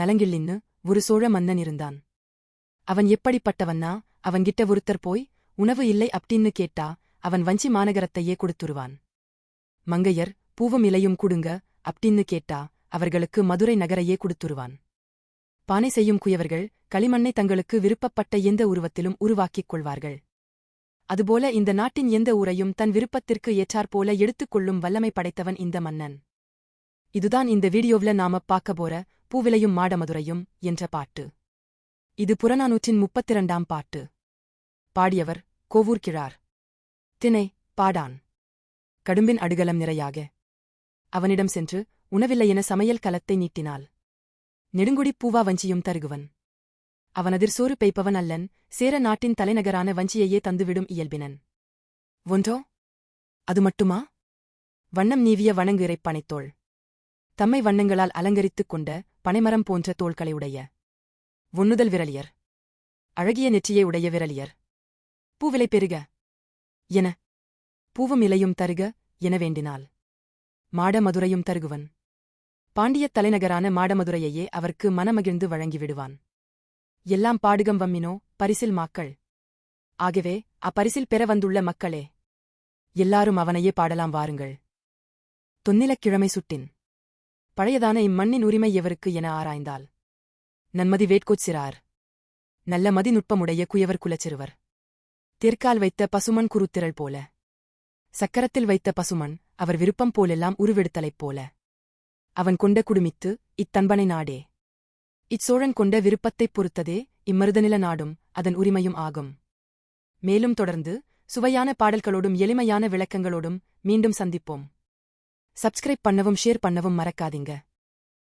நலங்கிள்ளின்னு ஒரு சோழ மன்னன் இருந்தான். அவன் எப்படிப்பட்டவன்னா அவன்கிட்ட ஒருத்தர் போய் உணவு இல்லை அப்டின்னு கேட்டா அவன் வஞ்சி மாநகரத்தையே கொடுத்துருவான். மங்கையர் பூவும் இலையும் குடுங்க அப்டின்னு கேட்டா அவர்களுக்கு மதுரை நகரையே கொடுத்துருவான். பானை செய்யும் குயவர்கள் களிமண்ணை தங்களுக்கு விருப்பப்பட்ட எந்த உருவத்திலும் உருவாக்கிக் கொள்வார்கள். அதுபோல இந்த நாட்டின் எந்த ஊரையும் தன் விருப்பத்திற்கு ஏற்றாற்போல எடுத்துக்கொள்ளும் வல்லமை படைத்தவன் இந்த மன்னன். இதுதான் இந்த வீடியோவ்ல நாம பார்க்க போற பூவிலையும் மாடமதுரையும் என்ற பாட்டு. இது புறநானூற்றின் முப்பத்திரண்டாம் பாட்டு. பாடியவர் கோவூர் கிழார். திணை பாடான். கடும்பின் அடுகலம் நிறையாக. அவனிடம் சென்று உணவில்லை என சமையல் கலத்தை நீட்டினாள். நெடுங்குடிப் பூவா வஞ்சியும் தருகுவன். அவனதிர் சோறு பெய்ப்பவன் அல்லன் சேர நாட்டின் தலைநகரான வஞ்சியையே தந்துவிடும் இயல்பினன். ஒன்றோ? அது மட்டுமா? வண்ணம் நீவிய வணங்கு இறைப்பனைத்தோள். தம்மை வண்ணங்களால் அலங்கரித்துக் கொண்ட பனைமரம் போன்ற தோள்களை உடைய. ஒண்ணுதல் விரலியர். அழகிய நெற்றியை உடைய விரலியர். பூவிலை பெருக. என. பூவும் இலையும் தருக என வேண்டினாள். மாடமதுரையும் தருகுவன். பாண்டியத் தலைநகரான மாடமதுரையையே அவர்க்கு மனமகிழ்ந்து வழங்கிவிடுவான் எல்லாம் பாடுகம் வம்மினோ பரிசில் மாக்கள். ஆகவே அப்பரிசில் பெற வந்துள்ள மக்களே. எல்லாரும் அவனையே பாடலாம் வாருங்கள். தொன்னிலக்கிழமை சுட்டின். பழையதான இம்மண்ணின் உரிமை எவருக்கு என ஆராய்ந்தால் நன்மதி வேட்கோச்சிறார் நல்ல மதிநுட்பமுடைய குயவர் குலச்சிறுவர் தெற்கால் வைத்த பசுமன் குருத்திரள் போல. சக்கரத்தில் வைத்த பசுமன் அவர் விருப்பம் போலெல்லாம் உருவெடுத்தலைப் போல. அவன் கொண்ட குடுமித்து இத்தன்பனை நாடே. இச்சோழன் கொண்ட விருப்பத்தைப் பொறுத்ததே இம்மருதநில நாடும் அதன் உரிமையும் ஆகும். மேலும் தொடர்ந்து சுவையான பாடல்களோடும் எளிமையான விளக்கங்களோடும் மீண்டும் சந்திப்போம். சப்ஸ்கிரைப் பண்ணவும் ஷேர் பண்ணவும் மறக்காதீங்க.